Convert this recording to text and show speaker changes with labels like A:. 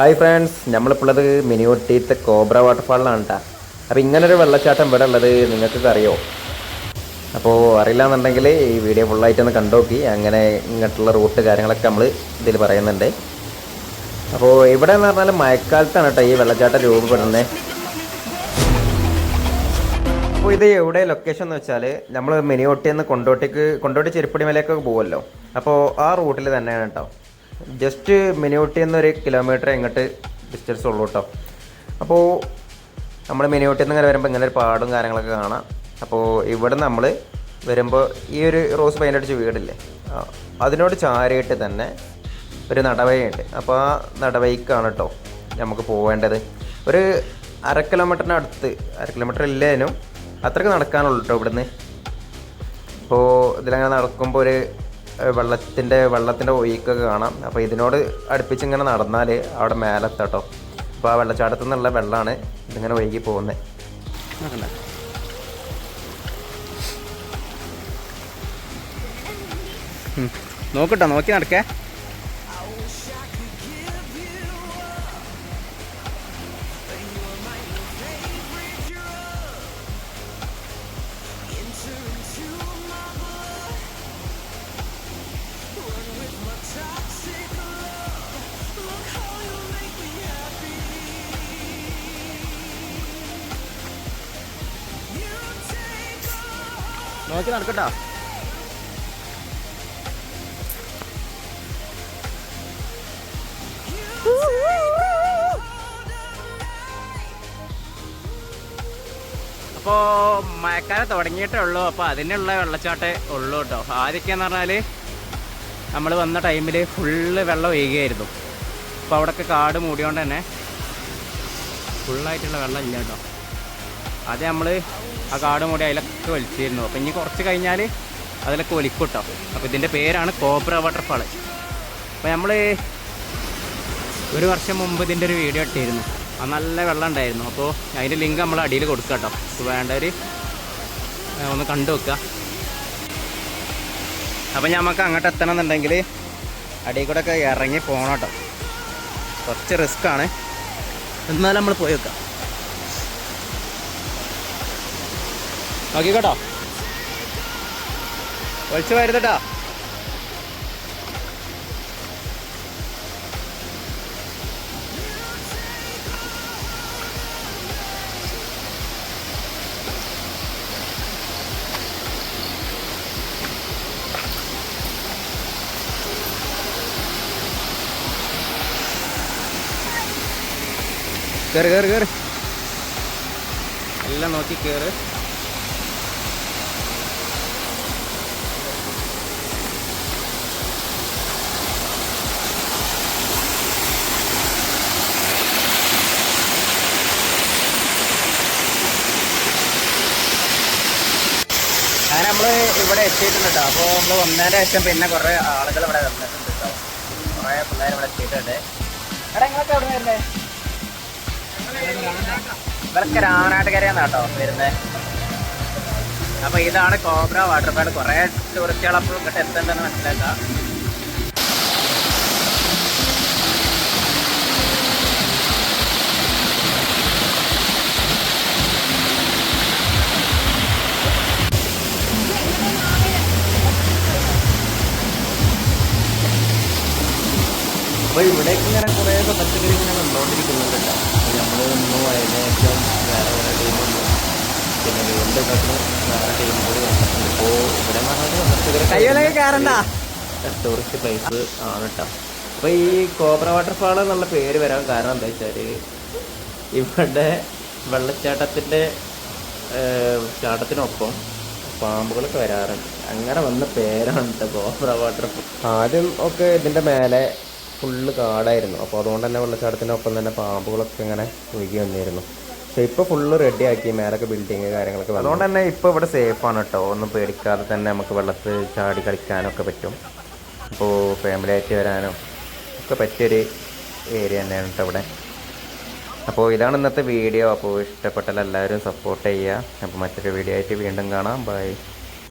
A: Hi friends നമ്മളിപ്പോഴത് മിനിയൂട്ടിത്തെ Cobra വാട്ടർഫാളിലാണ് കേട്ടോ അപ്പോൾ ഇങ്ങനൊരു വെള്ളച്ചാട്ടം ഇവിടെ ഉള്ളത് നിങ്ങൾക്കൊക്കെ അറിയോ അപ്പോൾ അറിയില്ല എന്നുണ്ടെങ്കിൽ ഈ വീഡിയോ ഫുള്ളായിട്ടൊന്ന് കണ്ടോക്കി. അങ്ങനെ ഇങ്ങോട്ടുള്ള റൂട്ട് കാര്യങ്ങളൊക്കെ നമ്മൾ ഇതിൽ പറയുന്നുണ്ട്. അപ്പോൾ ഇവിടെ എന്ന് പറഞ്ഞാൽ മഴക്കാലത്താണ് കേട്ടോ ഈ വെള്ളച്ചാട്ടം രൂപപ്പെടുന്നത് അപ്പോൾ ഇത് എവിടെ ലൊക്കേഷൻ എന്ന് വെച്ചാൽ നമ്മൾ മിനിയോട്ടിയിൽ നിന്ന് കൊണ്ടോട്ടിക്ക് കൊണ്ടോട്ടി ചെരുപ്പടി മലയൊക്കെ പോകുമല്ലോ അപ്പോൾ ആ റൂട്ടിൽ തന്നെയാണ് കേട്ടോ ജസ്റ്റ് മിനിയോട്ടി എന്നൊരു കിലോമീറ്റർ എങ്ങോട്ട് ഡിസ്റ്റൻസ് ഉള്ളൂ കേട്ടോ അപ്പോൾ നമ്മൾ മിനിയോട്ടി നിന്ന് ഇങ്ങനെ വരുമ്പോൾ ഇങ്ങനെ ഒരു പാടും കാര്യങ്ങളൊക്കെ കാണാം. അപ്പോൾ ഇവിടെ നമ്മൾ വരുമ്പോൾ ഈ ഒരു റോസ് പെയിന്റ് അടിച്ച വീടില്ലേ? അതിനോട് ചാരിയിട്ട് തന്നെ ഒരു നടവഴിയുണ്ട് അപ്പോൾ ആ നടവഴിക്കാണ് കേട്ടോ നമുക്ക് പോവേണ്ടത്. ഒരു അര കിലോമീറ്ററിന് അടുത്ത് അര കിലോമീറ്റർ ഇല്ലേനും അത്രയ്ക്ക് നടക്കാനുള്ളൂ കേട്ടോ ഇവിടുന്ന്. അപ്പോൾ ഇതിലങ്ങനെ നടക്കുമ്പോൾ ഒരു വെള്ളത്തിന്റെ വെള്ളത്തിന്റെ ഒഴുക്കൊക്കെ കാണാം. അപ്പോൾ ഇതിനോട് അടുപ്പിച്ച് ഇങ്ങനെ നടന്നാൽ അവിടെ മേലെത്തട്ടോ. അപ്പോൾ ആ വെള്ളച്ചാട്ടത്തു നിന്നുള്ള വെള്ളമാണ് ഇതിങ്ങനെ ഒഴുകി പോകുന്നത്
B: നോക്കട്ടോ നോക്കി നടക്കേ. നോക്കി നടക്കട്ടോ. അപ്പോൾ മഴക്കാലം തുടങ്ങിയിട്ടേ ഉള്ളൂ. അപ്പോൾ അതിനുള്ള വെള്ളച്ചാട്ടേ ഉള്ളൂ കേട്ടോ. ആദ്യമൊക്കെ എന്ന് പറഞ്ഞാൽ നമ്മൾ വന്ന ടൈമിൽ ഫുള്ള് വെള്ളം ഒഴുകുകയായിരുന്നു അപ്പോൾ അവിടെയൊക്കെ കാട് മൂടിയോണ്ട് തന്നെ ഫുള്ളായിട്ടുള്ള വെള്ളം ഇല്ല കേട്ടോ. അത് നമ്മൾ ആ കാട് മൂടി അതിലൊക്കെ വലിച്ചിരുന്നു. അപ്പോൾ ഇനി കുറച്ച് കഴിഞ്ഞാൽ അതിലൊക്കെ വലിക്കൂട്ടോ അപ്പം അപ്പോൾ ഇതിന്റെ പേരാണ് കോബ്ര വാട്ടർഫാൾ അപ്പോൾ നമ്മൾ ഒരു വർഷം മുമ്പ് ഇതിന്റെ ഒരു വീഡിയോ ഇട്ടിരുന്നു. ആ നല്ല വെള്ളം ഉണ്ടായിരുന്നു. അപ്പോൾ അതിന്റെ ലിങ്ക് നമ്മൾ അടിയിൽ കൊടുക്കാം കേട്ടോ. അപ്പോൾ വേണ്ടവർ ഒന്ന് കണ്ടു വെക്കുക. അപ്പോൾ നമുക്ക് അങ്ങോട്ട് എത്തണം എന്നുണ്ടെങ്കിൽ അടിയിൽ കൂടെ ഒക്കെ ഇറങ്ങി പോകണം കേട്ടോ. കുറച്ച് റിസ്ക്കാണ് എന്നാലും നമ്മൾ പോയി വെക്കാം. നോക്കിക്കോട്ടോ ഒളിച്ചു വരുന്നട്ടോ. കയറി കയറി കയറി എല്ലാം നോക്കി കയറ് നമ്മൾ ഇവിടെ എത്തിയിട്ടുണ്ട് കേട്ടോ അപ്പോൾ നമ്മൾ വന്നതിന് ശേഷം പിന്നെ കുറേ ആളുകൾ ഇവിടെ വന്നിട്ടുണ്ട് കേട്ടോ കുറേ പിള്ളേർ ഇവിടെ എത്തിയിട്ടുണ്ട്. എടാ നിങ്ങളൊക്കെ എവിടെ വരുന്നത് ഇവരൊക്കെ രാമനാട്ടുകരയാണ് കേട്ടോ വരുന്നത് അപ്പൊ ഇതാണ് കോബ്ര വാട്ടർഫാൾ. കുറേ ടൂറിസ്റ്റുകൾ അപ്പോൾ ഇങ്ങോട്ട് എത്തണ്ടെന്ന് മനസ്സിലാക്കാം.
A: അപ്പോൾ ഇവിടേക്ക് ഇങ്ങനെ കുറേ പച്ചക്കറി ഇങ്ങനെ വന്നുകൊണ്ടിരിക്കുന്നുണ്ട് കേട്ടോ. അപ്പോൾ നമ്മൾ ഇന്നു അതിനേശം വേറെ വേറെ ടീമുണ്ട് പിന്നെ വീണ്ടും വേറെ ടീം കൂടി വന്നിട്ടുണ്ട്. ഇപ്പോൾ ഇവിടെ ടൂറിസ്റ്റ് പ്ലേസ് ആണ് കേട്ടോ. അപ്പോൾ ഈ കോബ്ര വാട്ടർഫാൾ എന്നുള്ള പേര് വരാൻ കാരണം എന്താ വെച്ചാൽ ഇവിടെ വെള്ളച്ചാട്ടത്തിന്റെ ചാട്ടത്തിനൊപ്പം പാമ്പുകളൊക്കെ വരാറുണ്ട്. അങ്ങനെ വന്ന പേരാണ് കോബ്ര വാട്ടർഫാൾ ആദ്യം ഒക്കെ ഇതിന്റെ മേലെ ഫുള്ള് കാടായിരുന്നു. അപ്പോൾ അതുകൊണ്ട് തന്നെ വെള്ളച്ചാട്ടത്തിനൊപ്പം തന്നെ പാമ്പുകളൊക്കെ ഇങ്ങനെ ഒഴുകി വന്നിരുന്നു. പക്ഷേ ഇപ്പോൾ ഫുള്ള് റെഡി ആക്കി മേലൊക്കെ ബിൽഡിങ് കാര്യങ്ങളൊക്കെ. അതുകൊണ്ട് തന്നെ ഇപ്പോൾ ഇവിടെ സേഫാണ് കേട്ടോ ഒന്നും പേടിക്കാതെ തന്നെ നമുക്ക് വെള്ളത്തിൽ ചാടി കളിക്കാനൊക്കെ പറ്റും. അപ്പോൾ ഫാമിലി ആയിട്ട് വരാനും ഒക്കെ പറ്റിയൊരു ഏരിയ തന്നെയാണ് കേട്ടോ ഇവിടെ. അപ്പോൾ ഇതാണ് ഇന്നത്തെ വീഡിയോ അപ്പോൾ ഇഷ്ടപ്പെട്ടാൽ എല്ലാവരും സപ്പോർട്ട് ചെയ്യുക. അപ്പോൾ മറ്റൊരു വീഡിയോ ആയിട്ട് വീണ്ടും കാണാം. ബൈ